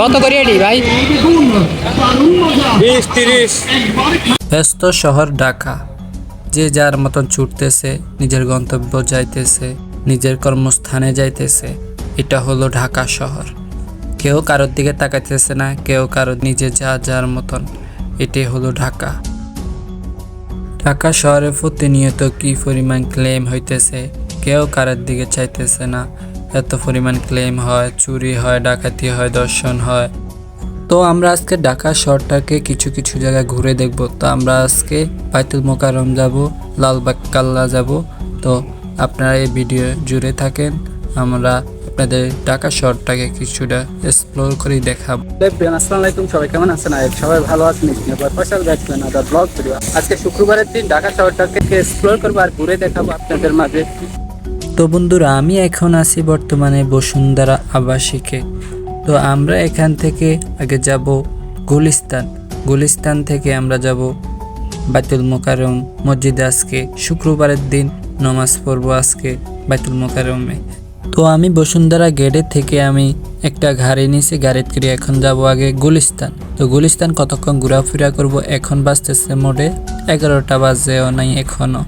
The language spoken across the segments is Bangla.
কত করে এটি ভাই? বিশ তিরিশ। ব্যস্ত শহর ঢাকা যে যার মতন ছুটতেছে নিজের গন্তব্য যাইতেছে নিজের কর্মস্থানে যাইতেছে এটা হলো ঢাকা শহর। কেউ কারোর দিকে তাকাইতেছে না কেউ কারও নিজে যা যার মতন এটাই হলো ঢাকা। ঢাকা শহরে প্রতিনিয়ত কি পরিমাণ ক্লেম হইতেছে কেউ কারোর দিকে চাইতেছে না এত পরিমাণ ক্লেম হয়, চুরি হয়, ডাকাতি হয়, দর্শন হয়। তো আমরা আজকে ঢাকা শহরটাকে কিছু কিছু জায়গায় ঘুরে দেখব। তো আমরা আজকে বাইতুল মোকারম যাব, লালবাগ কাল্লা যাব। তো আপনারা এই ভিডিও জুড়ে থাকেন, আমরা আপনাদের ঢাকা শহরটাকে কিছুটা এক্সপ্লোর করেই দেখাবো। আসসালামু আলাইকুম, সবাই কেমন আছেন? সবাই ভালো আছেন? ব্যাটসম্যান আদার ব্লগ ভিডিও আজকে শুক্রবারের দিন ঢাকা শহরটাকে এক্সপ্লোর করব আর ঘুরে দেখাবো আপনাদের মাঝে। তো বন্ধুরা, আমি এখন আছি বর্তমানে বসুন্ধরা আবাসিকে। তো আমরা এখান থেকে আগে যাব গুলিস্তান। গুলিস্তান থেকে আমরা যাব বাইতুল মোকারম মসজিদে আজকে, শুক্রবারের দিন নমাজ পড়ব আজকে বাইতুল মোকারমে তো আমি বসুন্ধরা গেটে থেকে আমি একটা গাড়ি নিয়েছি গাড়িতে করে এখন যাব আগে গুলিস্তান। তো গুলিস্তান কতক্ষণ ঘোরাফেরা করব এখন বাজতেছে মোটে এগারোটা বাজেও নাই এখনও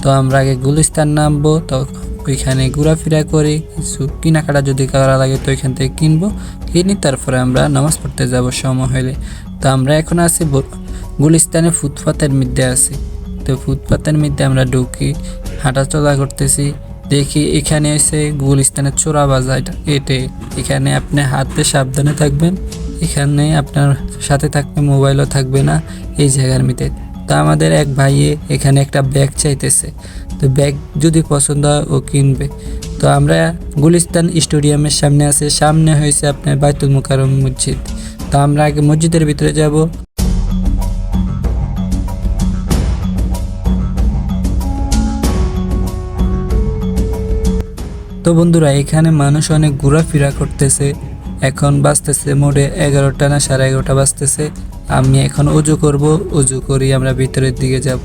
তো আমরা আগে গুলিস্তান নামবো তো ওইখানে ঘোরাফেরা করে কিছু কেনাকাটা যদি করা লাগে, তো ওইখান থেকে কিনবো। কিনি তারপরে আমরা নামাজ পড়তে যাব সময় হলে তো আমরা এখন আছি গুলিস্তানে ফুটপাতের মধ্যে আছি। তো ফুটপাতের মধ্যে আমরা ঢুকি, হাঁটাচলা করতেছি। দেখি এখানে এসে গুলিস্তানের চোরা বাজার, এটে এখানে আপনি হাতে সাবধানে থাকবেন। এখানে আপনার সাথে থাকবে মোবাইলও থাকবে না, এই জায়গার মধ্যে। তো আমাদের এক ভাইয়ে এখানে একটা ব্যাগ চাইতেছে। তো ব্যাগ যদি পছন্দ হয় ও কিনবে। তো আমরা গুলিস্তান স্টেডিয়ামের সামনে আছে, সামনে হয়েছে আপনার বাইতুল মুকারম মসজিদ। তো আমরা আগে মসজিদের ভিতরে যাব। তো বন্ধুরা, এখানে মানুষ অনেক ঘোরাফেরা করতেছে। এখন বাজতেছে মোড়ে এগারোটা না সাড়ে এগারোটা বাজতেছে। আমি এখন অজু করব অজু করি, আমরা ভিতরের দিকে যাব।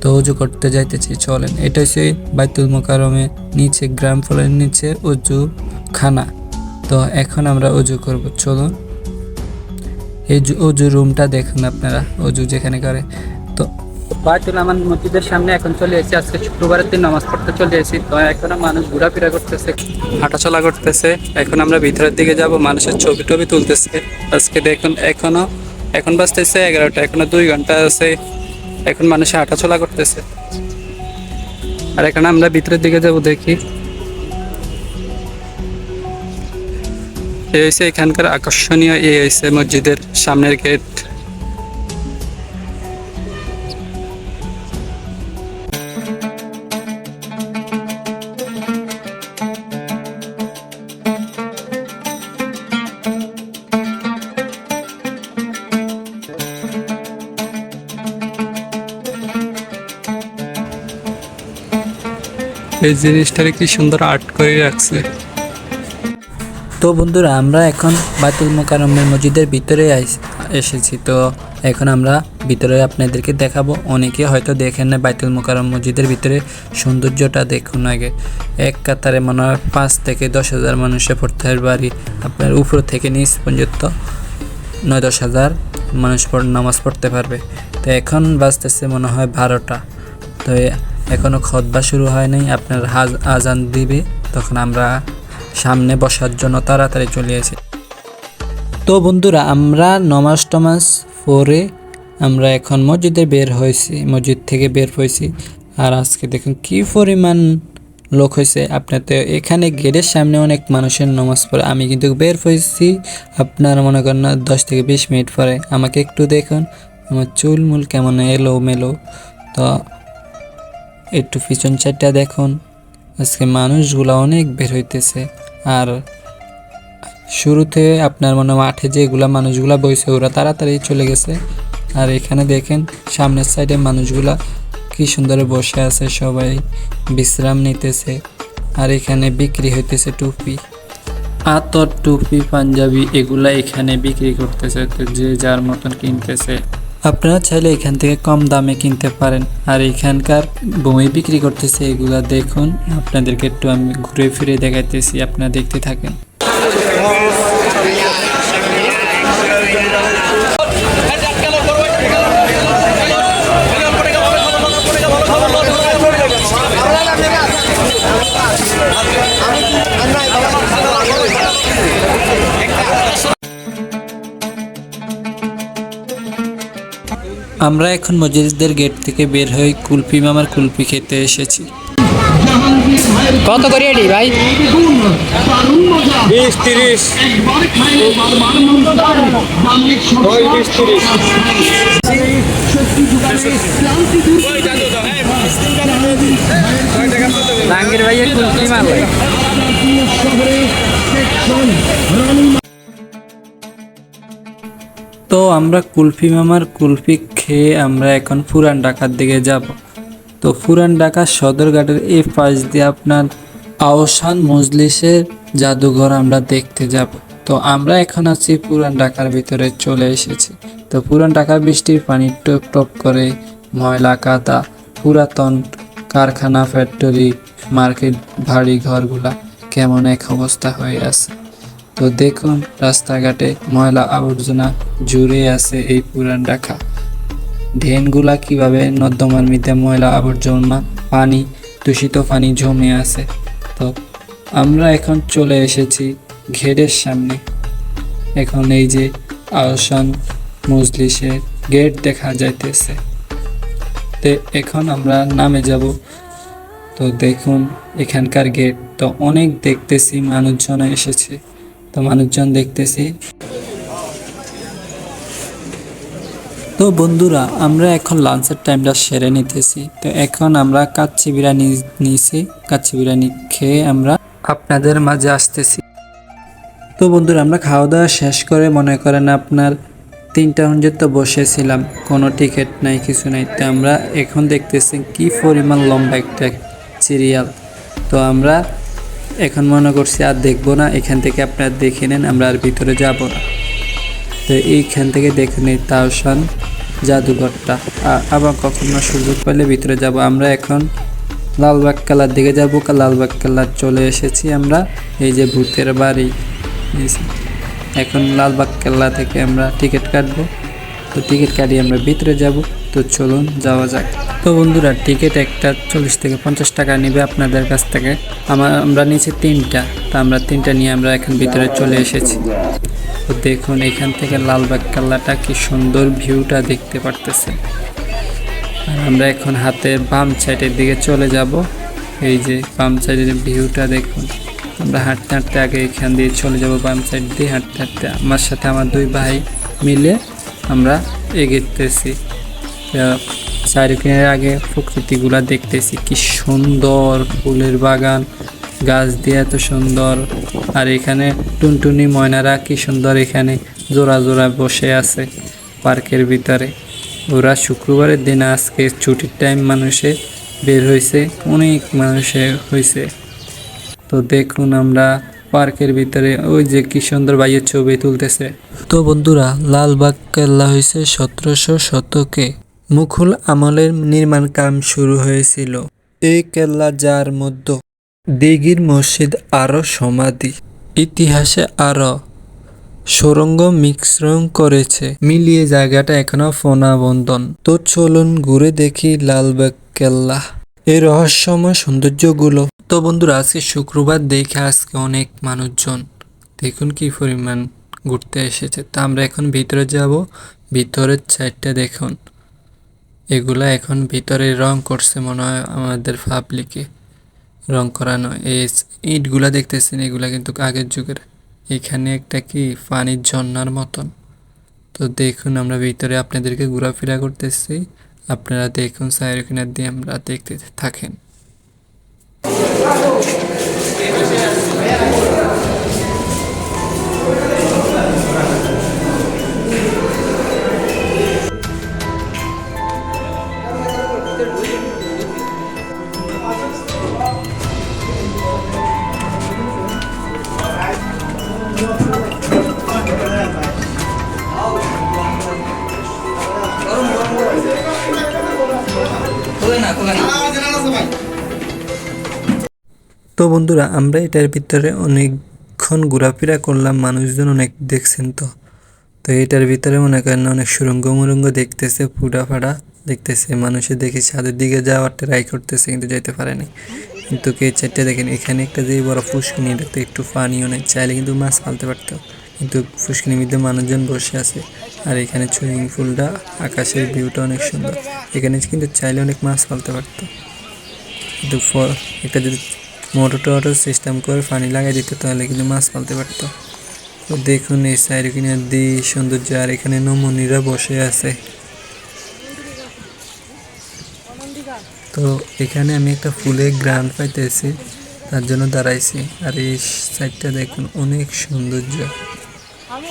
তো অজু করতে যাইতেছি, চলেন। এটা হচ্ছে বাইতুল মোকারমে নিচে, গ্রাম ফলের নিচে অজু খানা। তো এখন আমরা অজু করব, চলুন। এই অজু রুমটা দেখুন আপনারা অজু যেখানে করে। তো বায়তুল আমান মসজিদের সামনে এখন চলে এসেছি। আজকে শুক্রবারের দিন নামাজ পড়তে চলে এসেছি। তো এখনও মানুষ ঘোরাফেরা করতেছে, হাঁটাচলা করতেছে। এখন আমরা ভিতরের দিকে যাব, মানুষের ছবি টবি তুলতেছে। আজকে দেখুন, এখনও এখন বাজতেছে এগারোটা, এখনও দুই ঘণ্টা আছে। এখন মানুষ হাঁটাচলা করতেছে। আর এখানে আমরা ভিতরের দিকে যাব দেখি। এই হয়েছে এখানকার আকর্ষণীয়, এই হয়েছে মসজিদের সামনের গেট। এই জিনিসটারে কি সুন্দর আর্ট করে রাখছে। তো বন্ধুরা, আমরা এখন বাতুল মোকারমের মসজিদের ভিতরে এসেছি। তো এখন আমরা ভিতরে আপনাদেরকে দেখাবো। অনেকে হয়তো দেখেন না বাইতুল মোকারম মসজিদের ভিতরে সৌন্দর্যটা, দেখুন আগে। এক কাতারে মনে হয় পাঁচ থেকে দশ হাজার মানুষে পড়তে হয় বাড়ি আপনার উপর থেকে নিচ পর্যন্ত নয়, দশ হাজার মানুষ নামাজ পড়তে পারবে। তো এখন বাজতেছে মনে হয় বারোটা। তো এ- এখনও খতবা শুরু হয় নাই আপনার হাজ আজান দিবে, তখন আমরা সামনে বসার জন্য তাড়াতাড়ি চলে আসি। তো বন্ধুরা, আমরা নমাজ টমাজ পরে আমরা এখন মসজিদে বের হয়েছি, মসজিদ থেকে বের হয়েছি। আর আজকে দেখুন কি পরিমাণ লোক হয়েছে। আপনার তো এখানে গেটের সামনে অনেক মানুষের নমাজ পড়ে, আমি কিন্তু বের হয়েছি, আপনার মনে করেন না, দশ থেকে বিশ মিনিট পরে। আমাকে একটু দেখুন, আমার চুল মুল কেমন এলো মেলো তো একটু পিছন সাইডটা দেখুন। আজকে মানুষগুলো অনেক বের হইতেছে। আর শুরুতে আপনার মনে মাঠে যেগুলা মানুষগুলা বইছে, ওরা তাড়াতাড়ি চলে গেছে। আর এখানে দেখেন, সামনের সাইডে মানুষগুলা কি সুন্দর বসে আছে, সবাই বিশ্রাম নিতেছে। আর এখানে বিক্রি হইতেছে টুপি। আতর টুপি, পাঞ্জাবি, এগুলা এখানে বিক্রি করতেছে। যে যার মতন কিনতেছে। আপনারা চাইলে এখান থেকে কম দামে কিনতে পারেন। আর এখানকার বমি বিক্রি করতেছে, এগুলা দেখুন। আপনাদেরকে একটু আমি ঘুরে ফিরে দেখাইতেছি, আপনারা দেখতে থাকেন। আমরা এখন মসজিদের গেট থেকে বের হয়ে কুলফি মামার কুলফি খেতে এসেছি। কত করে এটি ভাই? বিশ তিরিশ। ভাইয়ের কুলফি মালাই তো আমরা কুলফি মামার কুলফি খেয়ে আমরা এখন পুরান ঢাকার দিকে যাব। তো পুরান ঢাকার সদরঘাটের এই পাশ দিয়ে আপনার আওসান মজলিসের জাদুঘর আমরা দেখতে যাব। তো আমরা এখন আছি পুরান ঢাকার ভিতরে চলে এসেছি। তো পুরান ঢাকার বৃষ্টির পানি টপ টপ করে ময়লা কাদা, পুরাতন কারখানা, ফ্যাক্টরি, মার্কেট ভারী ঘরগুলা কেমন এক অবস্থা হয়ে আছে। তো দেখুন, রাস্তাঘাটে ময়লা আবর্জনা জুড়ে আছে এই পুরান ঢাকা। ড্রেনগুলা কীভাবে নর্দমার মধ্যে ময়লা আবর্জনা, পানি, দূষিত পানি জমে আছে? তো আমরা এখন চলে এসেছি ঘেরের সামনে। এখন এই যে আহসান মজলিসের গেট দেখা যাইতেছে। তো এখন আমরা নামে যাব। তো দেখুন, এখানকার গেট তো অনেক দেখতেছি, মানুষজন এসেছে। তো মানুষজন দেখতেছি। তো বন্ধুরা, আমরা এখন লাঞ্চের টাইমটা সেরে নিতেছি। তো এখন আমরা কাচ্চি বিরিয়ানি নিয়েছি কাচ্চি বিরিয়ানি খেয়ে আমরা আপনাদের মাঝে আসতেছি। তো বন্ধুরা, আমরা খাওয়া দাওয়া শেষ করে, মনে করেন আপনার তিনটা তো বসেছিলাম। কোনো টিকিট নাই, কিছু নাই। তো আমরা এখন দেখতেছি কি পরিমাণ লম্বা একটা সিরিয়াল তো আমরা এখন মনে করছি আর দেখব না, এখান থেকে আপনারা দেখে নেন, আমরা আর ভিতরে যাব না। তো এইখান থেকে দেখে নিই তাওসান জাদুঘরটা। আবার কখনো সুযোগ পেলে ভিতরে যাব। আমরা এখন লালবাগ কেল্লার দিকে যাব লালবাগ কেল্লার চলে এসেছি আমরা। এই যে ভূতের বাড়ি এখন লালবাগ কেল্লা থেকে আমরা টিকিট কাটবো। তো টিকিট কাটিয়ে আমরা ভিতরে যাব। তো চলুন যাওয়া যাক। তো বন্ধুরা টিকিট একটা চল্লিশ থেকে পঞ্চাশ টাকা নেবে আপনাদের কাছ থেকে। আমার আমরা নিয়েছি তিনটা। তো আমরা তিনটা নিয়ে আমরা এখন ভিতরে চলে এসেছি। তো দেখুন, এখান থেকে লালবাগ কেল্লাটা কি সুন্দর ভিউটা দেখতে পারতেছে। আর আমরা এখন হাতে বাম সাইডের দিকে চলে যাব। এই যে বাম সাইডের ভিউটা দেখুন। আমরা হাঁটতে হাঁটতে আগে এখান দিয়ে চলে যাব বাম সাইড দিয়ে হাঁটতে হাঁটতে। আমার সাথে আমার দুই ভাই মিলে আমরা এগেতেছি চারিখানের আগে প্রকৃতিগুলা দেখতেছি, কি সুন্দর ফুলের বাগান, গাছ দিয়ে এত সুন্দর। আর এখানে টুনটুনি ময়নারা কি সুন্দর এখানে জোড়া জোড়া বসে আছে পার্কের ভিতরে। ওরা শুক্রবারের দিন আজকে ছুটির টাইম মানুষে বের হয়েছে অনেক মানুষে হয়েছে তো দেখুন আমরা পার্কের ভিতরে, ওই যে কি সুন্দর বাইয়ের ছবি তুলতেছে। তো বন্ধুরা, লালবাগ কেল্লা হয়েছে সতেরোশো শতকে। মুঘল আমলের নির্মাণ কাম শুরু হয়েছিল। এই কেল্লা যার মধ্যে দিঘির মসজিদ আরও সমাধি। ইতিহাসে আরও সুরঙ্গ মিশ্রণ করেছে। মিলিয়ে জায়গাটা এখনও ফোনাবন্দন তো চলুন ঘুরে দেখি লালবাগ কেল্লা। এই রহস্যময় সৌন্দর্যগুলো। তো বন্ধুরা, আজকে শুক্রবার দেখে আজকে অনেক মানুষজন দেখুন কি পরিমাণ ঘুরতে এসেছে। তা আমরা এখন ভিতরে যাব। ভিতরের সাইডটা দেখুন। এগুলা এখন ভিতরে রং করছে মনে হয় আমাদের পাবলিকে রং করানো। এই ইটগুলা দেখতেছেন, এগুলা কিন্তু আগের যুগের। এখানে একটা কি, পানির ঝর্ণার মতন। তো দেখুন, আমরা ভিতরে আপনাদেরকে ঘোরাফেরা করতেছি। আপনারা দেখুন সাইড কিনার দিয়ে আমরা দেখতে থাকেন। তো বন্ধুরা, আমরা এটার ভিতরে অনেকক্ষণ ঘোরাফেরা করলাম, মানুষজন অনেক দেখছেন তো। তো এটার ভিতরে মনে করেন অনেক সুরঙ্গ মুরঙ্গ দেখতেছে ফুটা ফাটা দেখতেছে, মানুষে দেখি ছাদের দিকে যাওয়ার ট্রাই করতেছে, কিন্তু যেতে পারেনি। কিন্তু কে চারটে দেখেন, এখানে একটা যে বড় ফুসকিনি এটাতে একটু পানিও নেই চাইলে কিন্তু মাছ ফালতে পারতো। কিন্তু ফুসকিনির মধ্যে মানুষজন বসে আছে, আর এখানে সুইমিং পুলটা, আকাশের ভিউটা অনেক সুন্দর। এখানে কিন্তু চাইলে অনেক মাছ ফেলতে পারতো। কিন্তু একটা যদি মোটর টোটর সিস্টেম করে পানি লাগাই দিত, তাহলে কিন্তু মাছ পালতে পারতো। তো দেখুন এই সাইড কিনে দি সৌন্দর্য, আর এখানে নমনীরা বসে আছে। তো এখানে আমি একটা ফুলের গ্রান্ড পাইতেছি, তার জন্য দাঁড়াইছি। আর এই সাইডটা দেখুন অনেক সৌন্দর্য,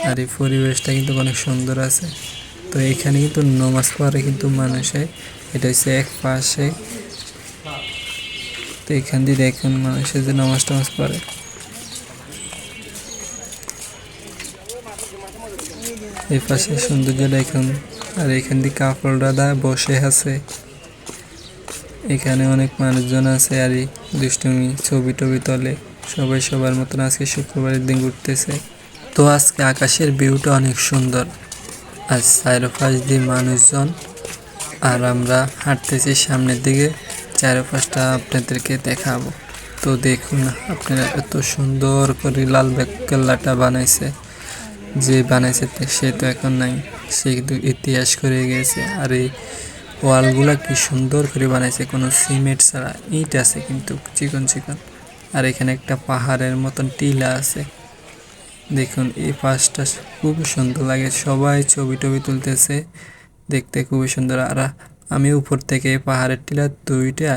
আর এই পরিবেশটা কিন্তু অনেক সুন্দর আছে। তো এখানে কিন্তু নমাজ পড়ে কিন্তু মানুষে, এটা হচ্ছে এক পাশে তো এখান দিয়ে দেখুন মানুষের যে নামাজ টামাজ পড়ে। এই পাশে সৌন্দর্য দেখুন, আর এখান দিয়ে কাপড় দাদা বসে আছে। এখানে অনেক মানুষজন আছে, আর এই দুষ্টুমি ছবি টবি তোলে। সবাই সবার মতন আজকে শুক্রবারের দিন ঘুরতেছে। তো আজকে আকাশের ভিউটা অনেক সুন্দর। আর চারপাশ দিয়ে মানুষজন, আর আমরা হাঁটতেছি সামনের দিকে। চারপাশটা আপনাদেরকে দেখাবো। তো দেখুন, আপনারা এত সুন্দর করে লাল কেল্লাটা বানাইছে। যে বানাইছে সে তো এখন নাই। সে কিন্তু ইতিহাস করে গেছে। আর এই ওয়ালগুলা কি সুন্দর করে বানাইছে, কোনো সিমেন্ট ছাড়া। ইট আছে কিন্তু, চিকন চিকন। আর এখানে একটা পাহাড়ের মতন টিলা আছে। দেখুন এই পাশটা খুব সুন্দর লাগে। সবাই ছবি টবি তুলতেছে, দেখতে খুবই সুন্দর। আর আমি উপর থেকে পাহাড়ের টিলা দুইটা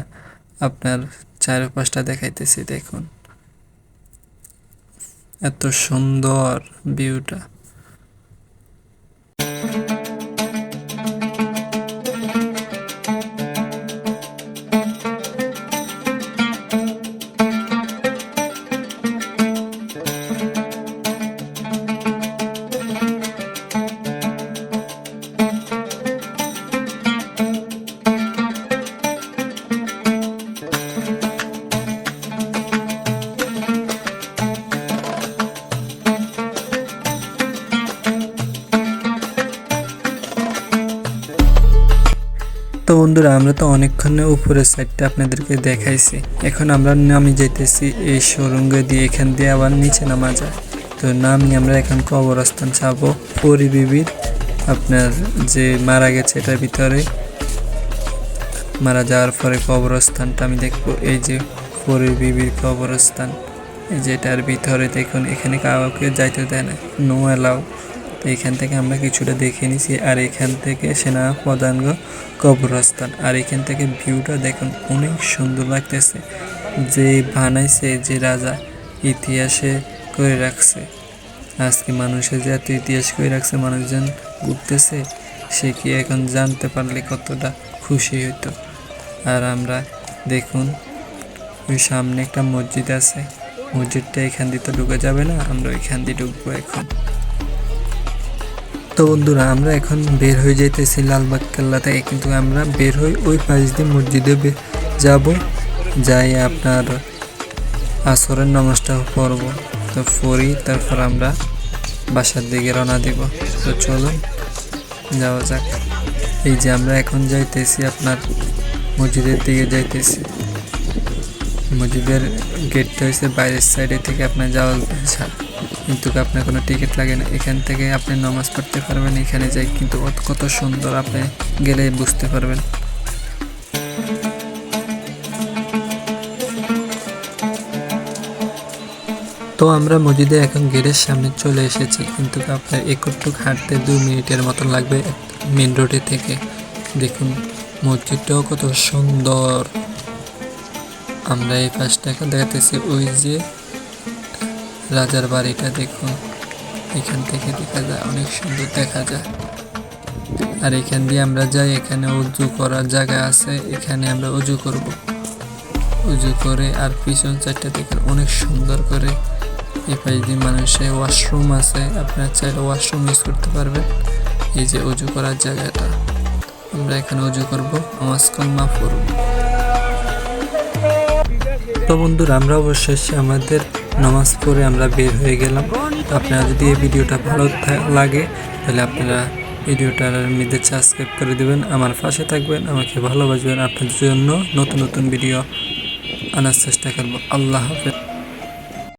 আপনার চারপাশটা দেখাইতেছি দেখুন। এত সুন্দর ভিউটা তো বন্ধুরা, আমরা তো অনেকক্ষণ উপরের সাইডটা আপনাদেরকে দেখাইছি। এখন আমরা নামি যাইতেছি এই সুরঙ্গ দিয়ে, এখান দিয়ে আবার নিচে নামা যায়। তো নামি আমরা এখন কবরস্থান যাব পরি বিবির আপনার যে মারা গেছে এটার ভিতরে। মারা যাওয়ার পরে কবরস্থানটা আমি দেখব। এই যে পরি বিবির কবরস্থান, এই যে এটার ভিতরে দেখুন, এখানে কাউকে যাইতে দেয় না। নো অ্যালাউ এখান থেকে আমরা কিছুটা দেখে নিছি, আর এখান থেকে সেনা পদাঙ্গ কবরস্থান। আর এখান থেকে ভিউটা দেখুন, অনেক সুন্দর লাগতেছে। যে বানাইছে, যে রাজা ইতিহাসে করে রাখছে। আজকে মানুষের যে এত ইতিহাস করে রাখছে, মানুষজন ঘুরতেছে, সে কি এখন জানতে পারলে কতটা খুশি হইতো। আর আমরা দেখুন, ওই সামনে একটা মসজিদ আছে। মসজিদটা এখান দিয়ে তো ঢুকে যাবে না, আমরা ওইখান দিয়ে ঢুকবো এখন। তো বন্ধুরা, আমরা এখন বের হয়ে যাইতেছি লালবাগ কেল্লা থেকে। কিন্তু আমরা বের হই ওই পাশ দিয়ে মসজিদে যাব। যাই আপনার আসরের নামাজটা পড়ব। তো পড়ি, তারপর আমরা বাসার দিকে রওনা দিব। তো চলুন, যাওয়া যাক। এই যে আমরা এখন যাইতেছি আপনার মসজিদের দিকে যাইতেছি। মসজিদের গেটটা হয়েছে বাইরের সাইডে থেকে আপনার যাওয়া কিন্তু আপনার কোনো টিকিট লাগে না। এখান থেকে আপনি নামাজ পড়তে পারবেন, এখানে যাই কিন্তু কত- সুন্দর আপনি গেলে বুঝতে পারবেন। তো আমরা মসজিদে এখন গেটের সামনে চলে এসেছি, কিন্তু আপনার একটুক হাঁটতে দু মিনিটের মতন লাগবে মেন রোডে থেকে। দেখুন, মসজিদটাও কত সুন্দর। আমরা এই পাশটা এখন দেখাতেছি, ওই যে রাজার বাড়িটা দেখুন। এখান থেকে দেখা যায় অনেক সুন্দর দেখা যায়। আর এখান দিয়ে আমরা যাই, এখানে উজু করার জায়গা আছে, এখানে আমরা উজু করব। উজু করে আর পিছন চারটা দেখেন অনেক সুন্দর করে। এই পাশ দিয়ে মানুষের ওয়াশরুম আছে, আপনার চাইলে ওয়াশরুম ইউজ করতে পারবেন। এই যে উজু করার জায়গাটা। আমরা এখানে উজু করব, নামাজ কলমা পড়ব তো বন্ধুরা, আমরা অবশেষে আমাদের নামাজ পড়ে আমরা বের হয়ে গেলাম। আপনারা যদি এই ভিডিওটা ভালো লাগে, তাহলে আপনারা ভিডিওটার মধ্যে সাবস্ক্রাইব করে দেবেন, আমার পাশে থাকবেন, আমাকে ভালোবাসবেন। আপনাদের জন্য নতুন নতুন ভিডিও আনার চেষ্টা করব। আল্লাহ হাফেজ।